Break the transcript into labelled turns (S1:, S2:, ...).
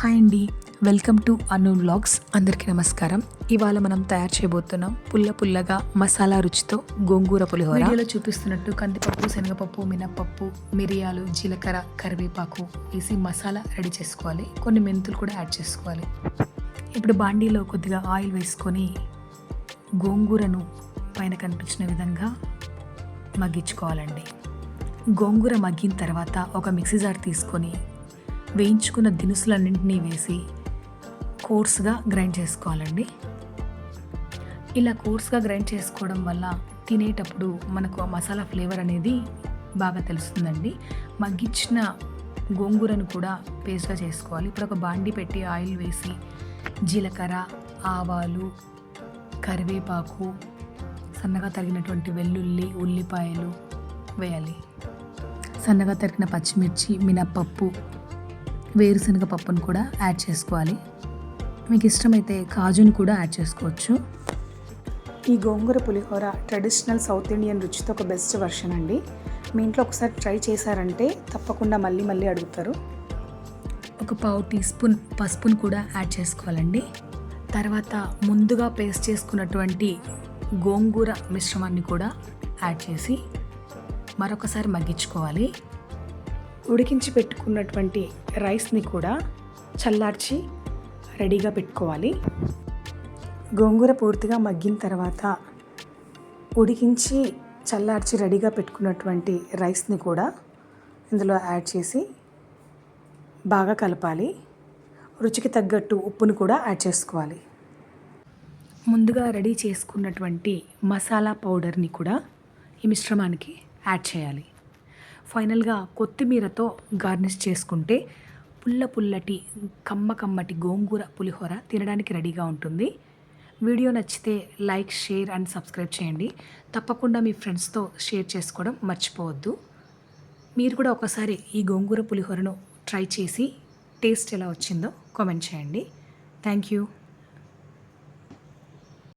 S1: Hi అండి. Welcome to Anu vlogs. అందరికీ నమస్కారం. ఇవాళ మనం తయారు చేయబోతున్నాం పుల్ల పుల్లగా మసాలా రుచితో గోంగూర పులిహోర. వీడియోలో చూపిస్తున్నట్టు కందిపప్పు శనగపప్పు మినప్పప్పు మిరియాలు జీలకర్ర కరివేపాకు వేసి మసాలా రెడీ చేసుకోవాలి. కొన్ని మెంతులు కూడా యాడ్ చేసుకోవాలి. ఇప్పుడు బాండీలో కొద్దిగా ఆయిల్ వేసుకొని గోంగూరను పైన కనిపించిన విధంగా మగ్గించుకోవాలండి. గోంగూర మగ్గిన తర్వాత ఒక మిక్సీ జార్ తీసుకొని వేయించుకున్న దినుసులన్నింటినీ వేసి కోర్స్గా గ్రైండ్ చేసుకోవాలండి. ఇలా కోర్స్గా గ్రైండ్ చేసుకోవడం వల్ల తినేటప్పుడు మనకు ఆ మసాలా ఫ్లేవర్ అనేది బాగా తెలుస్తుందండి. మగ్గించిన గోంగూరను కూడా పేస్ట్గా చేసుకోవాలి. ఇప్పుడు ఒక బాండి పెట్టి ఆయిల్ వేసి జీలకర్ర ఆవాలు కరివేపాకు సన్నగా తరిగినటువంటి వెల్లుల్లి ఉల్లిపాయలు వేయాలి. సన్నగా తరిగిన పచ్చిమిర్చి మినప్పప్పు వేరుశనగ పప్పును కూడా యాడ్ చేసుకోవాలి. మీకు ఇష్టమైతే కాజుని కూడా యాడ్ చేసుకోవచ్చు.
S2: ఈ గోంగూర పులిహోర ట్రెడిషనల్ సౌత్ ఇండియన్ రుచితో ఒక బెస్ట్ వర్షన్ అండి. మీ ఇంట్లో ఒకసారి ట్రై చేశారంటే తప్పకుండా మళ్ళీ మళ్ళీ అడుగుతారు.
S1: ఒక పావు టీ స్పూన్ పసుపును కూడా యాడ్ చేసుకోవాలండి. తర్వాత ముందుగా పేస్ట్ చేసుకున్నటువంటి గోంగూర మిశ్రమాన్ని కూడా యాడ్ చేసి మరొకసారి మగ్గించుకోవాలి.
S2: ఉడికించి పెట్టుకున్నటువంటి రైస్ని కూడా చల్లార్చి రెడీగా పెట్టుకోవాలి. గోంగూర పూర్తిగా మగ్గిన తర్వాత ఉడికించి చల్లార్చి రెడీగా పెట్టుకున్నటువంటి రైస్ని కూడా ఇందులో యాడ్ చేసి బాగా కలపాలి. రుచికి తగ్గట్టు ఉప్పును కూడా యాడ్ చేసుకోవాలి.
S1: ముందుగా రెడీ చేసుకున్నటువంటి మసాలా పౌడర్ని కూడా ఈ మిశ్రమానికి యాడ్ చేయాలి. ఫైనల్గా కొత్తిమీరతో గార్నిష్ చేసుకుంటే పుల్ల పుల్లటి కమ్మ కమ్మటి గోంగూర పులిహోర తినడానికి రెడీగా ఉంటుంది. వీడియో నచ్చితే లైక్ షేర్ అండ్ సబ్స్క్రైబ్ చేయండి. తప్పకుండా మీ ఫ్రెండ్స్తో షేర్ చేసుకోవడం మర్చిపోవద్దు. మీరు కూడా ఒకసారి ఈ గోంగూర పులిహోరను ట్రై చేసి టేస్ట్ ఎలా వచ్చిందో కామెంట్ చేయండి. Thank you.